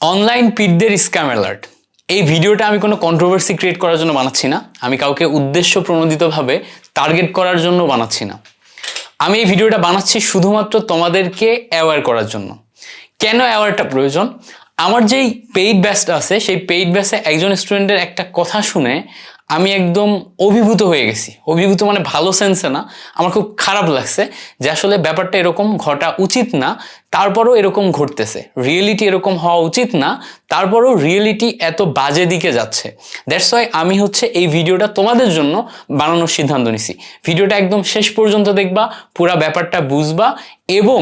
Online পিটদের scam alert এই ভিডিওটা আমি কোনো কন্ট্রোভার্সি ক্রিয়েট করার জন্য বানাচ্ছি না। আমি কাউকে উদ্দেশ্য প্রণোদিতভাবে টার্গেট করার জন্য বানাচ্ছি না। আমি এই ভিডিওটা বানাচ্ছি শুধুমাত্র তোমাদেরকে অ্যাওয়ার করার জন্য। কেন অ্যাওয়ারটা প্রয়োজন? আমার যেই পেইড ব্যাচটা আছে, সেই পেইড ব্যাচে একজন স্টুডেন্টের একটা কথা শুনে আমি একদম অভিভূত হয়ে গেছি। অভিভূত মানে ভালো সেন্সে না, আমার খুব খারাপ লাগছে যে আসলে ব্যাপারটা এরকম ঘটা উচিত না, তারপরও এরকম ঘটতেছে। রিয়েলিটি এরকম হওয়া উচিত না, তারপরও রিয়েলিটি এত বাজে দিকে যাচ্ছে। দ্যাটস ওয়াই আমি হচ্ছে এই ভিডিওটা তোমাদের জন্য বানানোর সিদ্ধান্ত নিছি। ভিডিওটা একদম শেষ পর্যন্ত দেখবা, পুরা ব্যাপারটা বুঝবা এবং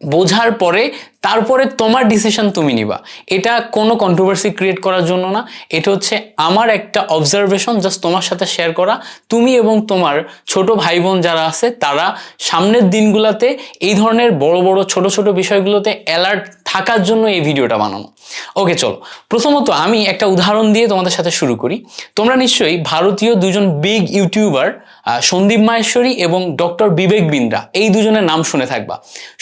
বোঝার পরে তারপরে তোমার ডিসিশন তুমি নিবা। এটা কোনো কন্ট্রোভার্সি ক্রিয়েট করার জন্য না। এটা হচ্ছে আমার একটা অবজারভেশন জাস্ট তোমার সাথে শেয়ার করা। তুমি এবং তোমার ছোট ভাই বোন যারা আছে, তারা সামনের দিনগুলোতে এই ধরনের বড় বড় ছোট ছোট বিষয়গুলোতে অ্যালার্ট থাকার জন্য এই ভিডিওটা বানানো। ওকে চলো। প্রথমত আমি একটা উদাহরণ দিয়ে তোমাদের সাথে শুরু করি। তোমরা নিশ্চয়ই ভারতীয় দুজন বিগ ইউটিউবার সন্দীপ মাহেশ্বরী এবং ডক্টর বিবেক বিন্দ্রা, এই দুজনের নাম শুনে থাকবা।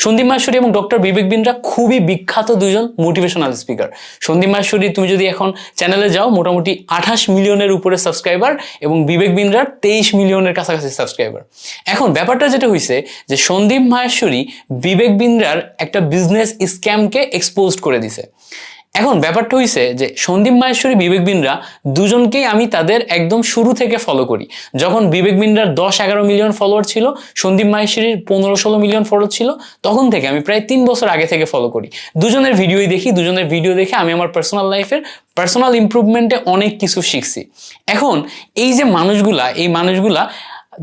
সন্দীপ মাহেশ্বরী এবং ডক্টর বিবেক বিন্দ্রা খুবই বিখ্যাত দুজন মোটিভেশনাল স্পিকার সন্দীপ মাহেশ্বরী তুমি যদি এখন চ্যানেলে যাও, মোটামুটি আঠাশ মিলিয়নের উপরে সাবস্ক্রাইবার এবং বিবেক বিন্দ্রার তেইশ মিলিয়নের কাছাকাছি সাবস্ক্রাইবার এখন ব্যাপারটা যেটা হয়েছে যে সন্দীপ মাহেশ্বরী বিবেক বিন্দ্রার একটা বিজনেস স্ক্যামকে এক্সপোজ করে দিছে। এখন ব্যাপারটা হইছে যে সন্দীপ মাহেশ্বরী, বিবেক বিন্দ্রা দুজনকেই আমি তাদের একদম শুরু থেকে ফলো করি। যখন বিবেক বিন্দ্রার দশ এগারো মিলিয়ন ফলোয়ার ছিল, সন্দীপ মাহেশ্বরীর পনেরো ষোলো মিলিয়ন ফলোয়ার ছিল, তখন থেকে আমি প্রায় তিন বছর আগে থেকে ফলো করি। দুজনের ভিডিওই দেখি, দুজনের ভিডিও দেখে আমি আমার পার্সোনাল লাইফের পার্সোনাল ইমপ্রুভমেন্টে অনেক কিছু শিখছি। এখন এই যে মানুষগুলা, এই মানুষগুলা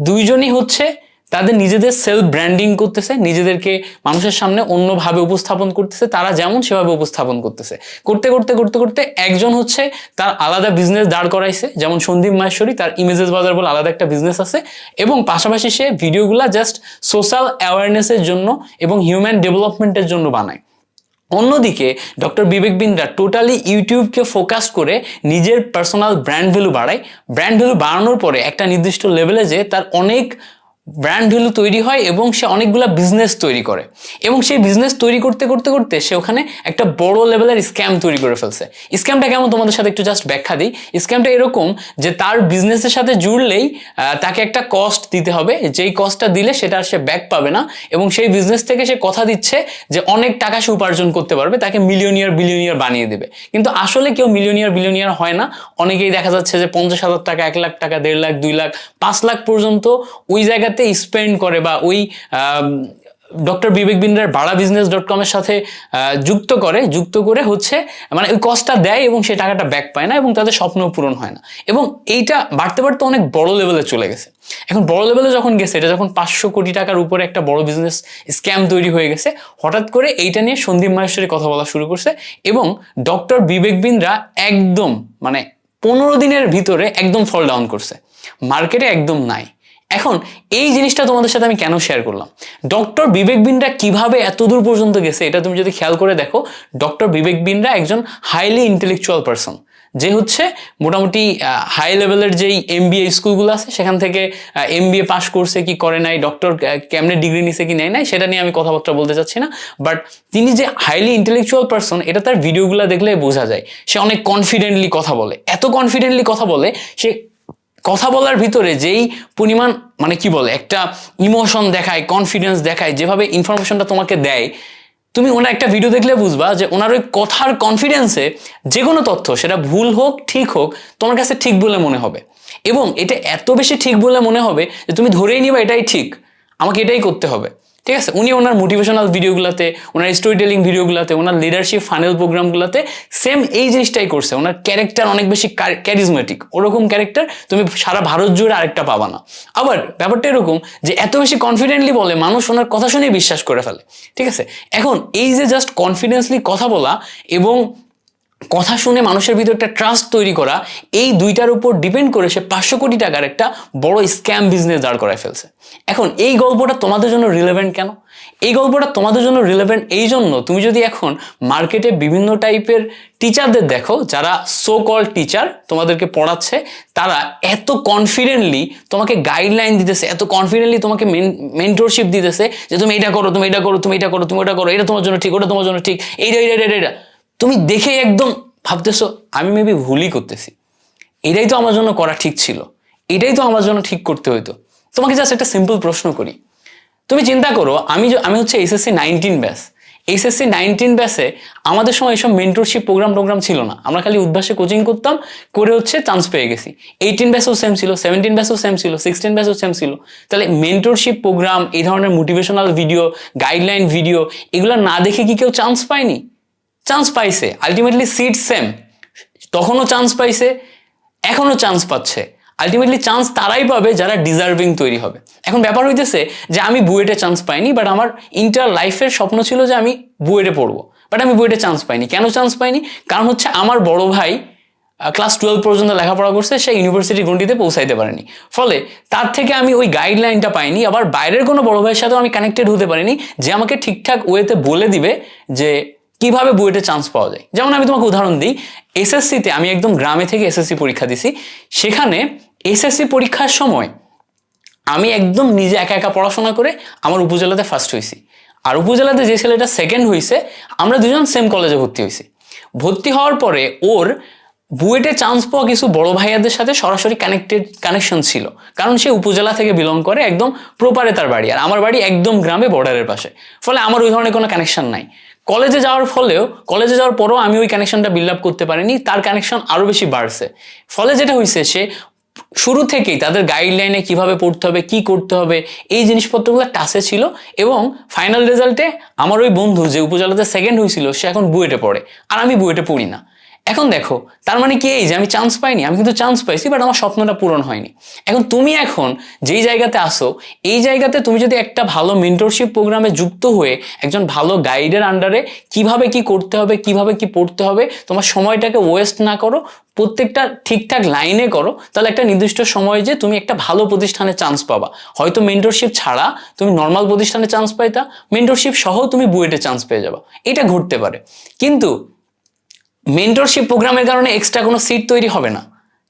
দুইজনই হচ্ছে তাদের নিজেদের সেলফ ব্র্যান্ডিং করতেছে, নিজেদেরকে মানুষের সামনে অন্যভাবে উপস্থাপন করতেছে, তারা যেমন সেভাবে উপস্থাপন করতেছে। করতে করতে করতে করতে একজন হচ্ছে তার আলাদা বিজনেস দাঁড় করাইছে, যেমন সন্দীপ মাহেশ্বরী, তার ইমেজেস বাজার বলে আলাদা একটা বিজনেস আছে, এবং পাশাপাশি সে ভিডিওগুলা জাস্ট সোশ্যাল অ্যাওয়ারনেসের জন্য এবং হিউম্যান ডেভেলপমেন্টের জন্য বানায়। অন্যদিকে ডক্টর বিবেক বিন্দ্রা টোটালি ইউটিউবকে ফোকাস করে নিজের পার্সোনাল ব্র্যান্ড ভ্যালু বাড়ায়। ব্র্যান্ড ভ্যালু বাড়ানোর পরে একটা নির্দিষ্ট লেভেলে যে তার অনেক ব্র্যান্ড ভ্যালু তৈরি হয় এবং সে অনেকগুলা বিজনেস তৈরি করে। এবং সেই বিজনেস তৈরি করতে করতে করতে সে ওখানে একটা বড় লেভেলের স্ক্যাম তৈরি করে ফেলছে। স্ক্যামটা কেমন তোমাদের সাথে একটু জাস্ট ব্যাখ্যা দিই। স্ক্যামটা এরকম যে তার বিজনেসের সাথে জুড়লেই তাকে একটা কস্ট দিতে হবে। যেই কস্টটা দিলে সেটা সে ব্যাক পাবে না এবং সেই বিজনেস থেকে সে কথা দিচ্ছে যে অনেক টাকা সে উপার্জন করতে পারবে, তাকে মিলিয়নিয়ার বিলিয়নিয়ার বানিয়ে দেবে। কিন্তু আসলে কেউ মিলিয়নিয়ার বিলিয়নিয়ার হয় না। অনেকেই দেখা যাচ্ছে যে পঞ্চাশ হাজার টাকা, এক লাখ টাকা, দেড় লাখ, দুই লাখ, পাঁচ লাখ পর্যন্ত ওই জায়গাতে স্পেন্ড করে বা ওই ডক্টর বিবেক বিন্দ্রার বাড়া বিজনেস ডট কমের সাথে যুক্ত করে যুক্ত করে হচ্ছে মানে ওই কস্টটা দেয় এবং সেই টাকাটা ব্যাক পায় না এবং তাদের স্বপ্ন পূরণ হয় না। এবং এইটা বাড়তে বাড়তে অনেক বড় লেভেলে চলে গেছে। এখন বড় লেভেলে যখন গেছে, এটা যখন পাঁচশো কোটি টাকার উপরে একটা বড় বিজনেস স্ক্যাম তৈরি হয়ে গেছে, হঠাৎ করে এইটা নিয়ে সন্দীপ মাহেশ্বরী কথা বলা শুরু করছে এবং ডক্টর বিবেক বিন্দ্রা একদম মানে পনেরো দিনের ভিতরে একদম ফল ডাউন করছে। মার্কেটে একদম নাই। এখন এই জিনিসটা তোমাদের সাথে আমি কেন শেয়ার করলাম? ডক্টর বিবেক বিন্দ্রা কীভাবে এত দূর পর্যন্ত গেছে এটা তুমি যদি খেয়াল করে দেখো ডক্টর বিবেক বিন্দ্রা একজন হাইলি ইন্টেলেকচুয়াল পারসন যে হচ্ছে মোটামুটি হাই লেভেলের যেই এমবিএ স্কুলগুলো আছে, সেখান থেকে এম বি এ পাস করছে কি করে নাই ডক্টর কেমনে ডিগ্রি নিছে কি নেয় নাই, সেটা নিয়ে আমি কথাবার্তা বলতে চাচ্ছি না। বাট তিনি যে হাইলি ইন্টেলেকচুয়াল পারসন এটা তার ভিডিওগুলো দেখলে বোঝা যায়। সে অনেক কনফিডেন্টলি কথা বলে। এত কনফিডেন্টলি কথা বলে, সে কথা বলার ভিতরে যেই পরিমাণ মানে কি বলে, একটা ইমোশন দেখায় কনফিডেন্স দেখায়, যেভাবে ইনফরমেশনটা তোমাকে দেয়, তুমি ওনার একটা ভিডিও দেখলে বুঝবা যে ওনার ওই কথার কনফিডেন্সে যে কোনো তথ্য, সেটা ভুল হোক, ঠিক হোক, তোমার কাছে ঠিক বলে মনে হবে। এবং এটা এত বেশি ঠিক বলে মনে হবে যে তুমি ধরেই নিবা এটাই ঠিক, আমাকে এটাই করতে হবে। ঠিক আছে? উনি ওনার মোটিভেশনাল ভিডিওগুলোতে ওনার স্টোরি টেলিং ভিডিওগুলোতে ওনার লিডারশিপ ফানেল প্রোগ্রামগুলোতে সেম এই জিনিসটাই করছে। ওনার ক্যারেক্টার অনেক বেশি ক্যারিজমেটিক ওরকম ক্যারেক্টার তুমি সারা ভারত জুড়ে আরেকটা পাবা না। আবার ব্যাপারটা এরকম যে এত বেশি কনফিডেন্টলি বলে মানুষ ওনার কথা শুনেই বিশ্বাস করে ফেলে। ঠিক আছে? এখন এই যে জাস্ট কনফিডেন্সলি কথা বলা এবং কথা শুনে মানুষের ভিতর একটা ট্রাস্ট তৈরি করা, এই দুইটার উপর ডিপেন্ড করে সে পাঁচশো কোটি টাকার একটা বড় স্ক্যাম বিজনেস দাঁড় করায় ফেলছে। এখন এই গল্পটা তোমাদের জন্য রিলেভেন্ট কেন? এই গল্পটা তোমাদের জন্য রিলেভেন্ট এই জন্য তুমি যদি এখন মার্কেটে বিভিন্ন টাইপের টিচারদের দেখো, যারা সো কল টিচার তোমাদেরকে পড়াচ্ছে, তারা এত কনফিডেন্টলি তোমাকে গাইডলাইন দিতেছে, এত কনফিডেন্টলি তোমাকে মেন্টরশিপ দিতেছে যে তুমি এটা করো, তুমি এটা করো, তুমি এটা করো, তুমি এটা করো, এটা তোমার জন্য ঠিক, ওটা তোমার জন্য ঠিক, এইটা এইটা এটা এইটা। তুমি দেখে একদম ভাবতেছো, আমি মেবি ভুলই করতেছি। এটাই তো আমার জন্য করা ঠিক ছিল। এটাই তো আমার জন্য ঠিক করতে হইতো। তোমাকে জাস্ট একটা সিম্পল প্রশ্ন করি। তুমি চিন্তা করো, আমি আমি হচ্ছে SSC nineteen batch SSC nineteen ব্যাসে আমাদের সময় এসব মেন্টরশিপ প্রোগ্রাম টোগ্রাম ছিল না। আমরা খালি উদ্ভাসে কোচিং করতাম, করে হচ্ছে চান্স পেয়ে গেছি। এইটিন ব্যাসেও সেম ছিল সেভেন্টিন ব্যাসেও সেম ছিল সিক্সটিন ব্যাসেও সেম ছিল। তাহলে মেন্টরশিপ প্রোগ্রাম এই ধরনের মোটিভেশনাল ভিডিও গাইডলাইন ভিডিও এগুলো না দেখে কি কেউ চান্স পায়নি? চান্স পাইছে। আলটিমেটলি সিট সেম তখনও চান্স পাইছে, এখনও চান্স পাচ্ছে। আলটিমেটলি চান্স তারাই পাবে যারা ডিজার্ভিং তৈরি হবে। এখন ব্যাপার হইতেছে যে আমি বুয়েটে চান্স পাইনি বাট আমার ইন্টার লাইফের স্বপ্ন ছিল যে আমি বুয়েটে পড়ব। বাট আমি বুয়েটে চান্স পাইনি। কেন চান্স পাইনি? কারণ হচ্ছে আমার বড় ভাই ক্লাস টুয়েলভ পর্যন্ত লেখাপড়া করছে, সে ইউনিভার্সিটি গন্ডিতে পৌঁছাইতে পারেনি। ফলে তার থেকে আমি ওই গাইডলাইনটা পাইনি। আবার বাইরের কোনো বড় ভাইয়ের সাথেও আমি কানেক্টেড হতে পারিনি, যে আমাকে ঠিকঠাক ওয়েতে বলে দিবে যে কীভাবে বুয়েটে চান্স পাওয়া যায়? যেমন আমি তোমাকে উদাহরণ দিই এসএসসিতে আমি একদম গ্রামে থেকে এসএসসি পরীক্ষা দিছি। সেখানে এসএসসি পরীক্ষার সময় আমি একদম নিজে একা একা পড়াশোনা করে আমার উপজেলাতে ফার্স্ট হয়েছি আর উপজেলাতে যে ছেলেটা সেকেন্ড হয়েছে আমরা দুজন সেম কলেজে ভর্তি হয়েছি ভর্তি হওয়ার পরে ওর বুয়েটে চান্স পাওয়া কিছু বড় ভাইয়াদের সাথে সরাসরি কানেক্টেড কানেকশন ছিল। কারণ সে উপজেলা থেকে বিলং করে, একদম প্রপারে তার বাড়ি। আর আমার বাড়ি একদম গ্রামে বর্ডারের পাশে। ফলে আমার ওই ধরনের কোনো কানেকশন নাই। কলেজে যাওয়ার ফলেও কলেজে যাওয়ার পরেও আমি ওই কানেকশনটা বিল্ড আপ করতে পারিনি। তার কানেকশন আরও বেশি বাড়ছে। ফলে যেটা হয়েছে সে শুরু থেকেই তাদের গাইডলাইনে কীভাবে পড়তে হবে, কি করতে হবে, এই জিনিসপত্রগুলো টাসে ছিল। এবং ফাইনাল রেজাল্টে আমার ওই বন্ধু যে উপজেলাতে সেকেন্ড হয়েছিল সে এখন বুয়েটে পড়ে। আর আমি বুয়েটে পড়ি না। এখন দেখো, তার মানে কি এই যে আমি চান্স পাইনি? আমি কিন্তু চান্স পাইছি বাট আমার স্বপ্নটা পূরণ হয়নি। এখন তুমি এখন যেই জায়গাতে আসো, এই জায়গাতে তুমি যদি একটা ভালো মেন্টরশিপ প্রোগ্রামে যুক্ত হয়ে একজন ভালো গাইডের আন্ডারে কীভাবে কি করতে হবে, কীভাবে কি পড়তে হবে, তোমার সময়টাকে ওয়েস্ট না করো, প্রত্যেকটা ঠিকঠাক লাইনে করো, তাহলে একটা নির্দিষ্ট সময়ে যে তুমি একটা ভালো প্রতিষ্ঠানে চান্স পাবা। হয়তো মেন্টরশিপ ছাড়া তুমি নর্মাল প্রতিষ্ঠানে চান্স পাইতা মেন্টরশিপ সহ তুমি বুয়েটে চান্স পেয়ে যাবা। এটা ঘটতে পারে। কিন্তু মেন্টরশিপ প্রোগ্রামের কারণে এক্সট্রা কোনো সিট তৈরি হবে না,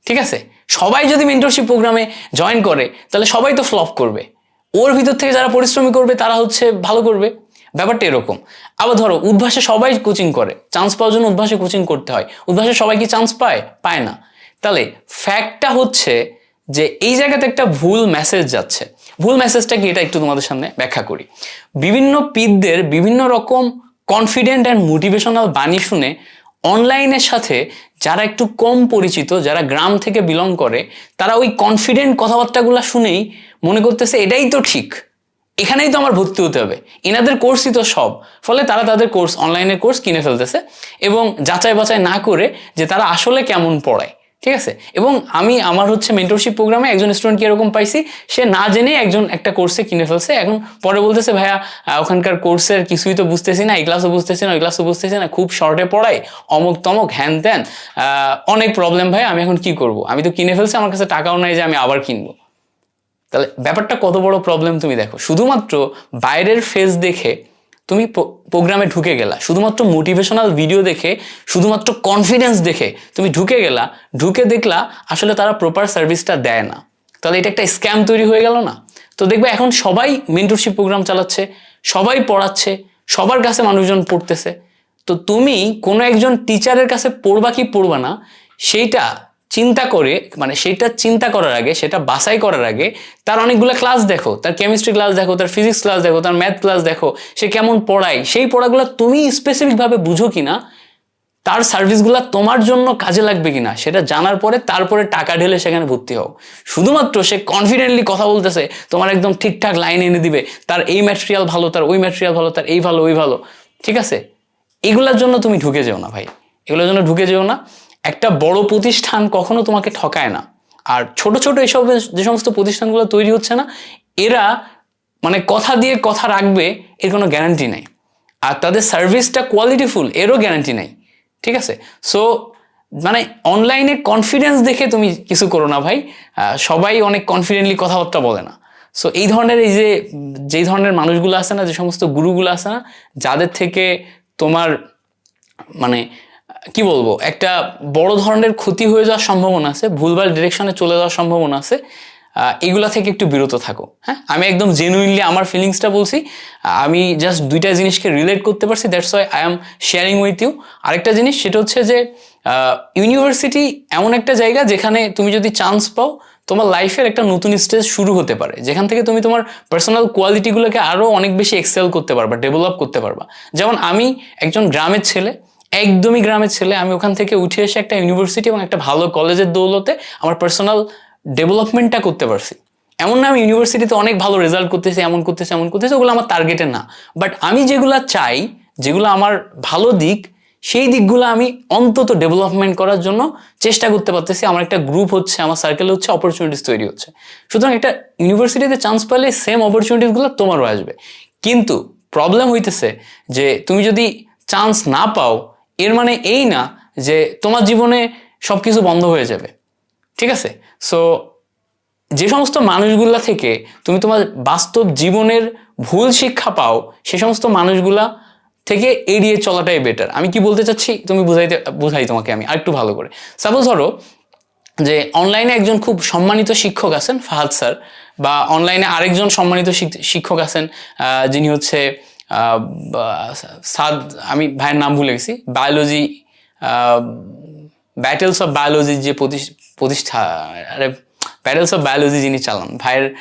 ঠিক আছে? সবাই যদি মেন্টরশিপ প্রোগ্রামে জয়েন করে, তাহলে সবাই তো ফ্লপ করবে। ওর ভিতর থেকে যারা পরিশ্রমী করবে, তারা হচ্ছে ভালো করবে। ব্যাপারটা এরকম। আবার ধরো, উদ্ভাসে সবাই কোচিং করে। চান্স পাওয়ার জন্য উদ্ভাসে কোচিং করতে হয়। উদ্ভাসে সবাই কি চান্স পায়? পায় না। তাহলে ফ্যাক্টটা হচ্ছে যে এই জায়গাতে একটা ভুল মেসেজ যাচ্ছে। ভুল মেসেজটা কি? এটা একটু তোমাদের সামনে ব্যাখ্যা করি। বিভিন্ন পিদদের বিভিন্ন রকম কনফিডেন্ট অ্যান্ড মোটিভেশনাল বাণী শুনে অনলাইনের সাথে যারা একটু কম পরিচিত, যারা গ্রাম থেকে বিলং করে, তারা ওই কনফিডেন্ট কথাবার্তাগুলো শুনেই মনে করতেছে, এটাই তো ঠিক। এখানেই তো আমার ভর্তি হতে হবে। এনাদের কোর্সই তো সব। ফলে তারা তাদের কোর্স অনলাইনের কোর্স কিনে ফেলতেছে এবং যাচাই বাছাই না করে যে তারা আসলে কেমন পড়ায়। ঠিক আছে? এবং আমি আমার হচ্ছে মেন্টরশিপ প্রোগ্রামে একজন স্টুডেন্টকে এরকম পাইছি, সে না জেনে একজন একটা কোর্সে কিনে ফেলছে। এখন পরে বলতেছে, ভাইয়া ওখানকার কোর্সের কিছুই তো বুঝতেছি না, এই ক্লাসও বুঝতেছি না, ওই ক্লাসও বুঝতেছি না, খুব শর্টে পড়ায়, অমুক তমক হ্যান ত্যান অনেক প্রবলেম ভাই আমি এখন কি করব? আমি তো কিনে ফেলছি, আমার কাছে টাকাও নাই যে আমি আবার কিনবো। তাহলে ব্যাপারটা কত বড় প্রবলেম তুমি দেখো? শুধুমাত্র বাইরের ফেস দেখে তুমি প্রোগ্রামে ঢুকে গেলা। শুধুমাত্র মোটিভেশনাল ভিডিও দেখে, শুধুমাত্র কনফিডেন্স দেখে তুমি ঢুকে গেলা। ঢুকে দেখলা আসলে তারা প্রপার সার্ভিসটা দেয় না। তাহলে এটা একটা স্ক্যাম তৈরি হয়ে গেল না? তো দেখবে এখন সবাই মেন্টরশিপ প্রোগ্রাম চালাচ্ছে, সবাই পড়াচ্ছে, সবার কাছে মানুষজন পড়তেছে। তো তুমি কোনো একজন টিচারের কাছে পড়বা কি পড়বা না, সেইটা চিন্তা করে মানে সেটা চিন্তা করার আগে, সেটা বাছাই করার আগে তার অনেকগুলো ক্লাস দেখো, তার কেমিস্ট্রি ক্লাস দেখো, তার ফিজিক্স ক্লাস দেখো, তার ম্যাথ ক্লাস দেখো, সে কেমন পড়ায়, সেই পড়াগুলো তুমি স্পেসিফিকভাবে বুঝো কিনা, তার সার্ভিসগুলো তোমার জন্য কাজে লাগবে কিনা, সেটা জানার পরে তারপরে টাকা ঢেলে সেখানে ভর্তি হও। শুধুমাত্র সে কনফিডেন্টলি কথা বলতেছে, তোমার একদম ঠিকঠাক লাইন এনে দিবে, তার এই ম্যাটেরিয়াল ভালো, তার ওই ম্যাটেরিয়াল ভালো, তার এই ভালো, ওই ভালো, ঠিক আছে? এগুলোর জন্য তুমি ঢুকে যেও না ভাই, এগুলোর জন্য ঢুকে যেও না। একটা বড় প্রতিষ্ঠান কখনো তোমাকে ঠকায় না। আর ছোট ছোট এসব যে সমস্ত প্রতিষ্ঠানগুলো তৈরি হচ্ছে না, এরা মানে কথা দিয়ে কথা রাখবে, এর কোনো গ্যারান্টি নাই। আর তাদের সার্ভিসটা কোয়ালিটিফুল এরও গ্যারান্টি নাই। ঠিক আছে? সো মানে অনলাইনে কনফিডেন্স দেখে তুমি কিছু করো না ভাই। সবাই অনেক কনফিডেন্টলি কথাবার্তা বলে না। সো এই ধরনের এই যে যেই ধরনের মানুষগুলো আছে না, যে সমস্ত গুরুগুলো আছে না, যাদের থেকে তোমার মানে কি বলব? একটা বড় ধরনের ক্ষতি হয়ে যাওয়ার সম্ভাবনা আছে, ভুলভাল ডিরেকশনে চলে যাওয়ার সম্ভাবনা আছে এগুলা থেকে একটু বিরত থাকো হ্যাঁ? আমি একদম জেনুইনলি আমার ফিলিংসটা বলছি আমি জাস্ট দুইটা জিনিসকে রিলেট করতে পারছি that's why I am sharing with you আরেকটা জিনিস সেটা হচ্ছে যে ইউনিভার্সিটি এমন একটা জায়গা যেখানে তুমি যদি চান্স পাও, তোমার লাইফের একটা নতুন স্টেজ শুরু হতে পারে, যেখান থেকে তুমি তোমার পার্সোনাল কোয়ালিটিগুলোকে আরও অনেক বেশি এক্সেল করতে পারবা ডেভেলপ করতে পারবা। যেমন আমি একজন গ্রামের ছেলে একদমই গ্রামের ছেলে, আমি ওখান থেকে উঠে এসে একটা ইউনিভার্সিটি এবং একটা ভালো কলেজের দৌলতে আমার পার্সোনাল ডেভেলপমেন্টটা করতে পারছি। এমন না আমি ইউনিভার্সিটিতে অনেক ভালো রেজাল্ট করতেছি, এমন করতেছি এমন করতেছি, ওগুলো আমার টার্গেটে না। বাট আমি যেগুলো চাই, যেগুলো আমার ভালো দিক, সেই দিকগুলো আমি অন্তত ডেভেলপমেন্ট করার জন্য চেষ্টা করতে পারতেছি। আমার একটা গ্রুপ হচ্ছে, আমার সার্কেলে হচ্ছে অপরচুনিটিস তৈরি হচ্ছে। সুতরাং একটা ইউনিভার্সিটিতে চান্স পেলে সেম অপরচুনিটিসগুলো তোমারও আসবে। কিন্তু প্রবলেম হইতেছে যে, তুমি যদি চান্স না পাও এর মানে এই না যে তোমার জীবনে সব কিছু বন্ধ হয়ে যাবে। ঠিক আছে? সো যে সমস্ত মানুষগুলা থেকে তুমি তোমার বাস্তব জীবনের ভুল শিক্ষা পাও, সে সমস্ত মানুষগুলা থেকে এড়িয়ে চলাটাই বেটার আমি কি বলতে চাচ্ছি? তুমি বুঝাইতে, বুঝাই তোমাকে আমি আরেকটু ভালো করে। সাপোজ ধরো যে অনলাইনে একজন খুব সম্মানিত শিক্ষক আছেন, ফাহাদ স্যার, বা অনলাইনে আরেকজন সম্মানিত শিক- শিক্ষক আছেন যিনি হচ্ছে সাদ, আমি ভাইয়ের নাম ভুলে গেছি বায়োলজি ব্যাটেলস অফ বায়োলজির যে প্রতিষ- প্রতিষ্ঠা, আরে ব্যাটেলস অফ বায়োলজি যিনি চালান, ভাইয়ের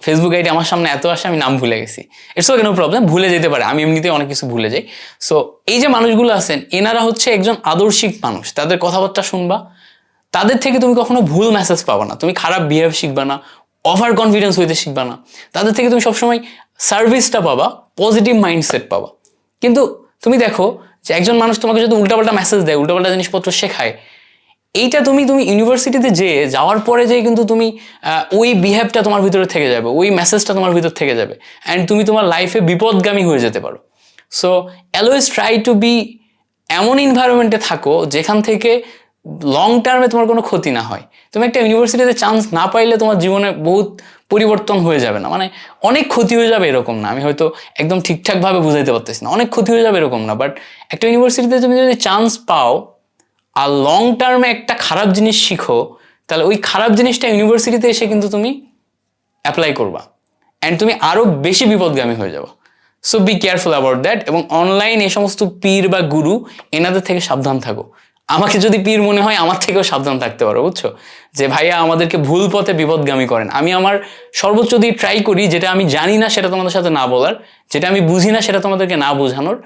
ফেসবুক আইডি আমার সামনে এত আসে আমি নাম ভুলে গেছি। ইটস ওকে নো প্রবলেম ভুলে যেতে পারে, আমি এমনিতে অনেক কিছু ভুলে যাই। সো এই যে মানুষগুলো আছেন, এনারা হচ্ছে একজন আদর্শিক মানুষ, তাদের কথাবার্তা শুনবা, তাদের থেকে তুমি কখনো ভুল মেসেজ পাবা না, তুমি খারাপ বিহেভ শিখবা না ওভার কনফিডেন্স হইতে শিখবা না, তাদের থেকে তুমি সবসময় সার্ভিসটা পাবা পজিটিভ মাইন্ডসেট পাবা। কিন্তু তুমি দেখো যে একজন মানুষ তোমাকে যদি উল্টাপাল্টা মেসেজ দেয়, উল্টাপাল্টা জিনিসপত্র শেখায়, এইটা তুমি তুমি ইউনিভার্সিটিতে যেয়ে যাওয়ার পরে যে কিন্তু তুমি ওই বিহেভটা তোমার ভিতরে থেকে যাবে, ওই মেসেজটা তোমার ভিতর থেকে যাবে অ্যান্ড তুমি তোমার লাইফে বিপদগামী হয়ে যেতে পারো। So always try to be এমন ইনভায়রনমেন্টে থাকো যেখান থেকে লং টার্মে তোমার কোনো ক্ষতি না হয়। তুমি একটা ইউনিভার্সিটিতে চান্স না পাইলে তোমার জীবনে বহুত পরিবর্তন হয়ে যাবে না। মানে অনেক ক্ষতি হয়ে যাবে এরকম না। আমি হয়তো একদম ঠিকঠাকভাবে বুঝাইতে পারতেছি না। অনেক ক্ষতি হয়ে যাবে এরকম না। বাট একটা ইউনিভার্সিটিতে তুমি যদি চান্স পাও আর লং টার্মে একটা খারাপ জিনিস শিখো, তাহলে ওই খারাপ জিনিসটা ইউনিভার্সিটিতে এসে কিন্তু তুমি অ্যাপ্লাই করবা। অ্যান্ড তুমি আরও বেশি বিপদগামী হয়ে যাব। So be careful about that এবং অনলাইন এই সমস্ত পীর বা গুরু এনাদের থেকে সাবধান থাকো। আমাকে যদি পীর মনে হয়, আমার থেকেও সাবধান থাকতে পারো, বুঝছ? যে ভাইয়া আমাদেরকে ভুল পথে বিপদগামী করেন। আমি আমার সর্বোচ্চ দিয়ে ট্রাই করি, যেটা আমি জানি না সেটা তোমাদের সাথে না বলার, যেটা আমি বুঝি না সেটা তোমাদেরকে না বোঝানোর,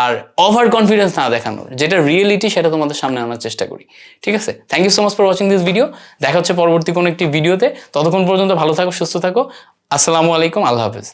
আর ওভার কনফিডেন্স না দেখানোর, যেটা রিয়েলিটি সেটা তোমাদের সামনে আনার চেষ্টা করি। ঠিক আছে? Thank you so much for watching this video দেখা হচ্ছে পরবর্তী কোনো একটি ভিডিওতে ততক্ষণ পর্যন্ত ভালো থাকো, সুস্থ থাকো। আসসালামু আলাইকুম, আল্লাহ হাফেজ।